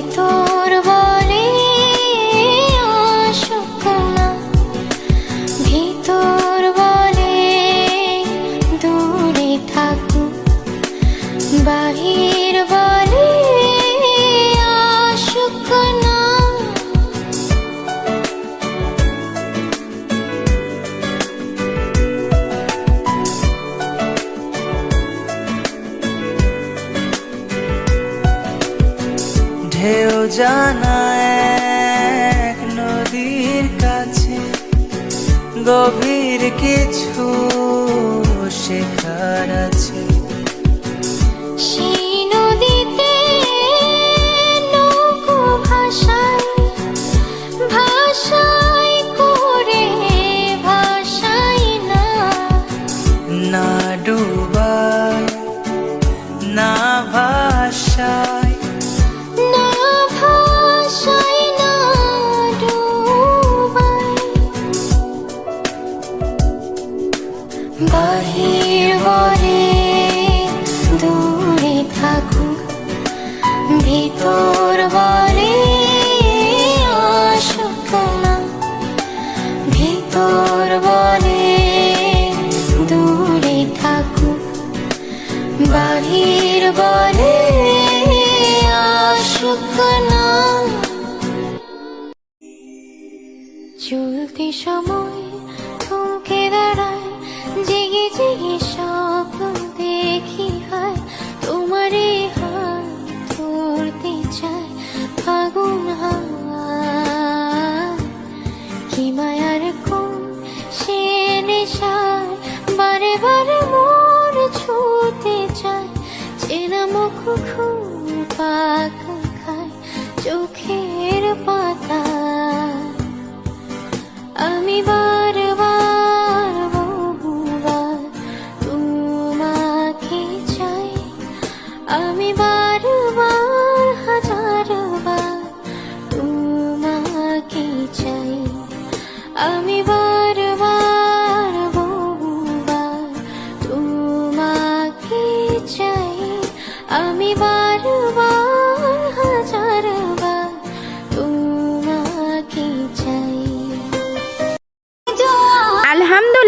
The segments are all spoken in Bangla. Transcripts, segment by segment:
hábito জানা এক নদীর কাছে। গভীর কিছু শেখার আছে। বাহির বলে চলতি সময় থমকে দাঁড়ায়, জেগে জেগে স্বপ্ন দেখি হয়। তোমারে হাত ধরতে চায় ফাগুন কি মায়ার কোন সে নেশায় বারে বারে খুব পাক খায় চোখের পাতা। আমি বারবার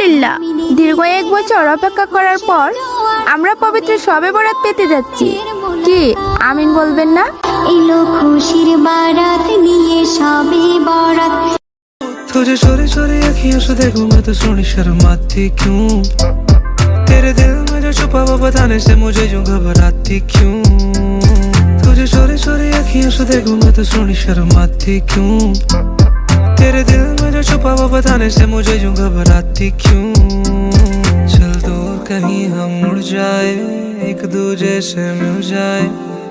আলহামদুলিল্লাহ দীর্ঘ এক বছর অপেক্ষা করার পর আমরা পবিত্র সবে বরাত পেতে যাচ্ছি কি আমিন বলবেন না এলো খুশির বারাত নিয়ে সবে বরাত तुझे चोरी चोरी अखियों से देखूं मैं तो सोनी शर्माती क्यों तेरे दिल में जो छुपा वो बताने से मुझे यूं घबराती क्यों तुझे चोरी चोरी अखियों से देखूं मैं तो सोनी शर्माती क्यों तेरे दिल में छुपा वो बताने से मुझे यूँ घबराती क्यों? चल दूर कहीं हम उड़ जाए, एक दूजे से मिल जाए।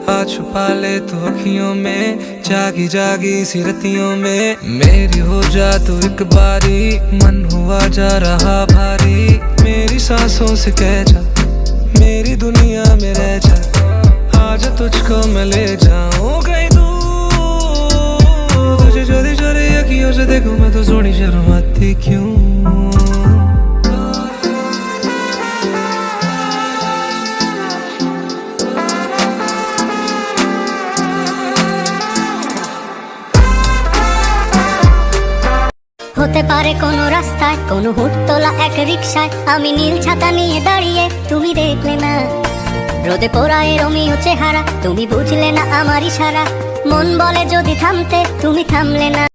आ छुपा ले तो अखियों में, जागी जागी सी रतियों में। मेरी हो जा तू एक बारी, मन हुआ जा रहा भारी। मेरी सांसों से कह जा, मेरी दुनिया में रह जा। आज तुझको मैं ले जाऊँ कहीं হতে পারে কোনো রাস্তায়, কোনো হুট তোলা এক রিক্সায় আমি নীল ছাতা নিয়ে দাঁড়িয়ে, তুমি দেখলে না। রোদে পোড়ায় রমিও চেহারা, তুমি বুঝলে না আমারই সারা মন বলে যদি থামতে, তুমি থামলে না।